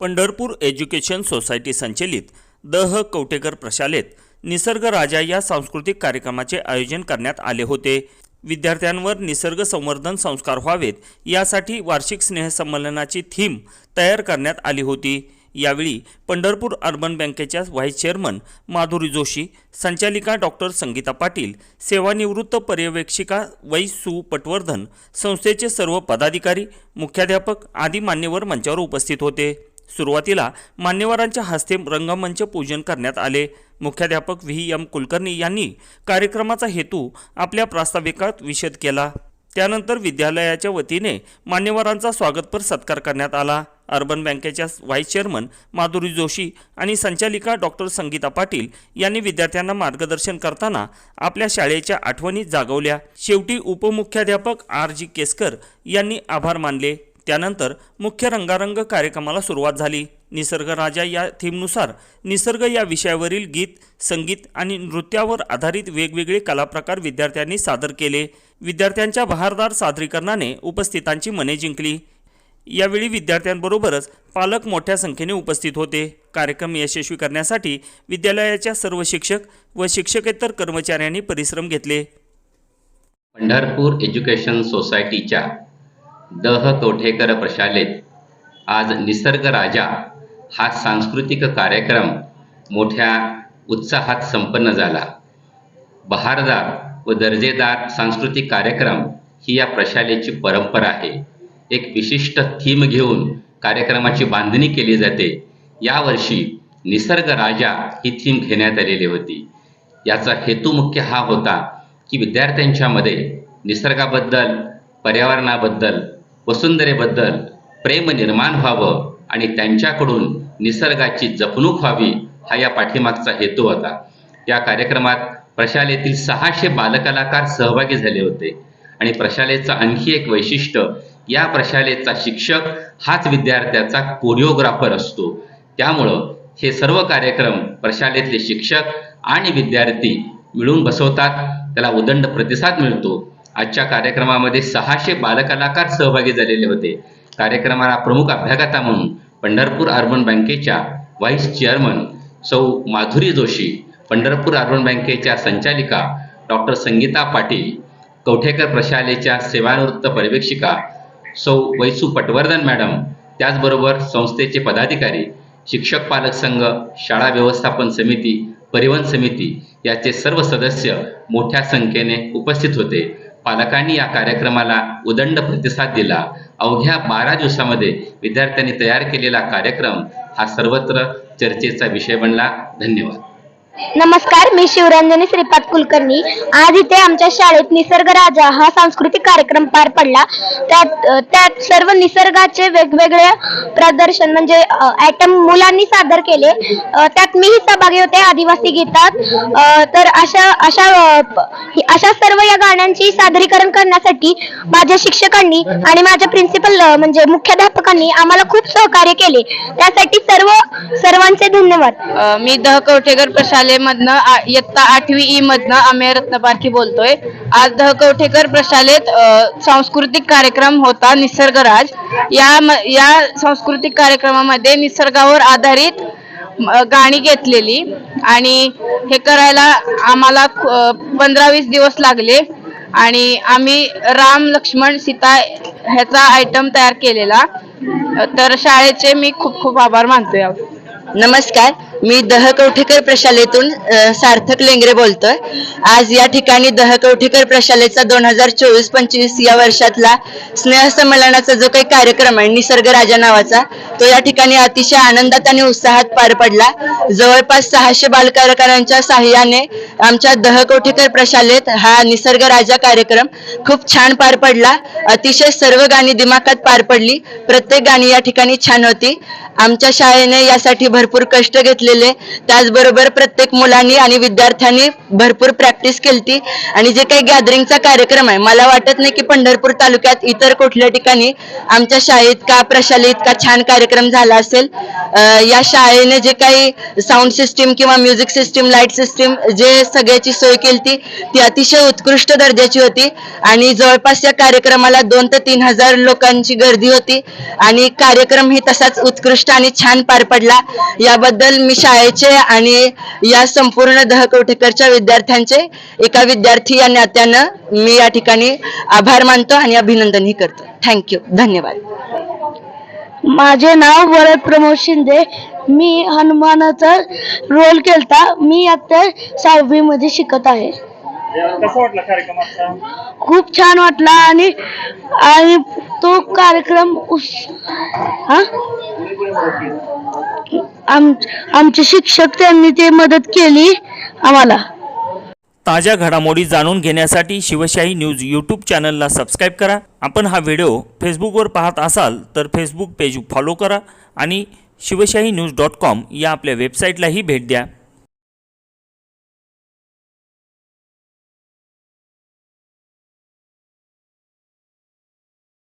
Pandharpur education society संचलित दह कवटेकर प्रशालेत निसर्ग राजा या सांस्कृतिक कार्यक्रमाचे आयोजन करण्यात आले होते. विद्यार्थ्यांवर निसर्ग संवर्धन संस्कार व्हावेत यासाठी वार्षिक स्नेहसंमेलनाची थीम तयार करण्यात आली होती. यावेळी पंढरपूर अर्बन बँकेच्या व्हाईस चेअरमन माधुरी जोशी संचालिका डॉक्टर संगीता पाटील सेवानिवृत्त पर्यवेक्षिका वै सु. पटवर्धन संस्थेचे सर्व पदाधिकारी मुख्याध्यापक आदी मान्यवर मंचावर उपस्थित होते. सुरुवातीला मान्यवरांच्या हस्ते रंगमंच पूजन करण्यात आले. मुख्याध्यापक व्ही. एम. कुलकर्णी यांनी कार्यक्रमाचा हेतू आपल्या प्रास्ताविकात विशद केला. त्यानंतर विद्यालयाच्या वतीने मान्यवरांचा स्वागतपर सत्कार करण्यात आला. अर्बन बँकेच्या व्हाईस चेअरमन माधुरी जोशी आणि संचालिका डॉक्टर संगीता पाटील यांनी विद्यार्थ्यांना मार्गदर्शन करताना आपल्या शाळेच्या आठवणी जागवल्या. शेवटी उपमुख्याध्यापक आर. जी. केसकर यांनी आभार मानले. त्यानंतर मुख्य रंगारंग कार्यक्रमाला सुरुवात झाली. निसर्ग राजा या थीमनुसार निसर्ग या विषयावरील गीत संगीत आणि नृत्यावर आधारित वेगवेगळे कलाप्रकार विद्यार्थ्यांनी सादर केले. विद्यार्थ्यांच्या बहारदार सादरीकरणाने उपस्थितांची मने जिंकली. यावेळी विद्यार्थ्यांबरोबरच पालक मोठ्या संख्येने उपस्थित होते. कार्यक्रम यशस्वी करण्यासाठी विद्यालयाच्या सर्व शिक्षक व शिक्षकेतर कर्मचाऱ्यांनी परिश्रम घेतले. पंढरपूर एज्युकेशन सोसायटीच्या दह कवठेकर प्रशालेत. आज निसर्ग राजा हा सांस्कृतिक कार्यक्रम मोठ्या उत्साहात संपन्न झाला. बहारदार व दर्जेदार सांस्कृतिक कार्यक्रम ही या प्रशालेची परंपरा आहे. एक विशिष्ट थीम घेऊन कार्यक्रमाची बांधणी केली जाते. यावर्षी निसर्ग राजा ही थीम घेण्यात आलेली होती. याचा हेतू मुख्य हा होता की विद्यार्थ्यांच्यामध्ये निसर्गाबद्दल पर्यावरणाबद्दल वसुंधरेबद्दल प्रेम निर्माण व्हावं आणि त्यांच्याकडून निसर्गाची जपणूक व्हावी हा या पाठीमागचा हेतू होता. या कार्यक्रमात प्रशालेतील सहाशे बालकलाकार सहभागी झाले होते आणि प्रशालेचं आणखी एक वैशिष्ट्य या प्रशालेचा शिक्षक हाच विद्यार्थ्याचा कोरिओग्राफर असतो. त्यामुळं हे सर्व कार्यक्रम प्रशालेतले शिक्षक आणि विद्यार्थी मिळून बसवतात त्याला उदंड प्रतिसाद मिळतो आजच्या कार्यक्रमामध्ये सहाशे बालकलाकार सहभागी झालेले होते. कार्यक्रमाला प्रमुख अभ्यागता म्हणून पंढरपूर अर्बन बँकेच्या व्हाईस चेअरमन सौ माधुरी जोशी पंढरपूर अर्बन बँकेच्या संचालिका डॉक्टर संगीता पाटील कवठेकर प्रशालेच्या सेवानिवृत्त पर्यवेक्षिका सौ वैसू पटवर्धन मॅडम त्याचबरोबर संस्थेचे पदाधिकारी शिक्षक पालक संघ शाळा व्यवस्थापन समिती परिवहन समिती याचे सर्व सदस्य मोठ्या संख्येने उपस्थित होते. पालकांनी या कार्यक्रमाला उदंड प्रतिसाद दिला. अवघ्या बारा दिवसामध्ये विद्यार्थ्यांनी तयार केलेला कार्यक्रम हा सर्वत्र चर्चेचा विषय बनला. धन्यवाद. नमस्कार मी शिवरंजनी श्रीपाद कुलकर्णी. आज इथे आमच्या शाळेत निसर्ग राजा हा सांस्कृतिक कार्यक्रम पार पडला. त्यात त्यात सर्व निसर्गाचे वेगवेगळे प्रदर्शन म्हणजे आयटम मुलांनी सादर केले. त्यात मीही सहभागी होते आदिवासी गीतात. तर अशा अशा अशा सर्व या गाण्यांची सादरीकरण करण्यासाठी माझ्या शिक्षकांनी आणि माझ्या प्रिन्सिपल म्हणजे मुख्याध्यापकांनी आम्हाला खूप सहकार्य केले. त्यासाठी सर्व सर्वांचे धन्यवाद. मी दह कवठेकर प्रसाद आ- इयत्ता आठवी ई मधनं अमेय रत्नपारखी बोलतोय. आज दहकवठेकर प्रशालेत सांस्कृतिक कार्यक्रम होता निसर्गराज. या या सांस्कृतिक कार्यक्रमामध्ये निसर्गावर आधारित गाणी घेतलेली. आणि हे करायला आम्हाला पंधरा वीस दिवस लागले. आणि आम्ही राम लक्ष्मण सीता ह्याचा आयटम तयार केलेला. तर शाळेचे मी खूप खूप आभार मानतोय. नमस्कार. मी दह कवठेकर प्रशालेतून सार्थक लेंगरे बोलतोय. आज या ठिकाणी दह कवठेकर प्रशालेचा दोन हजार चोवीस पंचवीस या वर्षातला स्नेहसंमेलनाचा जो काही कार्यक्रम आहे निसर्ग राजा नावाचा तो या ठिकाणी अतिशय आनंदात आणि उत्साहात पार पडला. जवळपास सहाशे बालकलाकारांच्या साह्याने आमच्या दह कवठेकर प्रशालेत हा निसर्ग राजा कार्यक्रम खूप छान पार पडला. अतिशय सर्व गाणी दिमाखात पार पडली. प्रत्येक गाणी या ठिकाणी छान होती. आमच्या शाळेने यासाठी भरपूर कष्ट घेतलेले. त्याचबरोबर प्रत्येक मुलांनी आणि विद्यार्थ्यांनी भरपूर प्रॅक्टिस केली आणि जे काही गॅदरिंगचा कार्यक्रम आहे मला वाटत नाही की पंढरपूर तालुक्यात इतर कुठल्या ठिकाणी आमच्या शाळेत का प्रशाली इतका छान कार्यक्रम झाला असेल. या शाळेने जे काही साऊंड सिस्टीम किंवा म्युझिक सिस्टीम लाइट सिस्टीम जे सगळ्याची सोय केली ती ती अतिशय उत्कृष्ट दर्जाची होती. आणि जवळपास या कार्यक्रमाला दोन ते तीन हजार लोकांची गर्दी होती. आणि कार्यक्रम ही तसाच उत्कृष्ट उत्कृष्ट आणि छान पार पडला. याबद्दल मी शाळेचे आणि या संपूर्ण दहकवठेकरच्या विद्यार्थ्यांचे एका विद्यार्थी या नात्यानं मी या ठिकाणी आभार मानतो आणि अभिनंदनही करतो. थँक्यू धन्यवाद. माझे नाव वरद प्रमोद शिंदे. मी हनुमानाचा रोल केलता. मी आता सहावी मध्ये शिकत आहे. कसा वाटला कार्यक्रम आजचा? खूप छान वाटला आणि आणि तो कार्यक्रम उस हा? आम आमचे शिक्षक त्यांनी ते मदत केली आम्हाला. ताज्या घडामोडी जाणून घेण्यासाठी शिवशाही न्यूज यूट्यूब चॅनलला सबस्क्राईब करा. आपण हा व्हिडिओ फेसबुकवर पाहत असाल तर फेसबुक पेज फॉलो करा आणि शिवशाही न्यूज डॉट कॉम या आपल्या वेबसाईटलाही भेट द्या.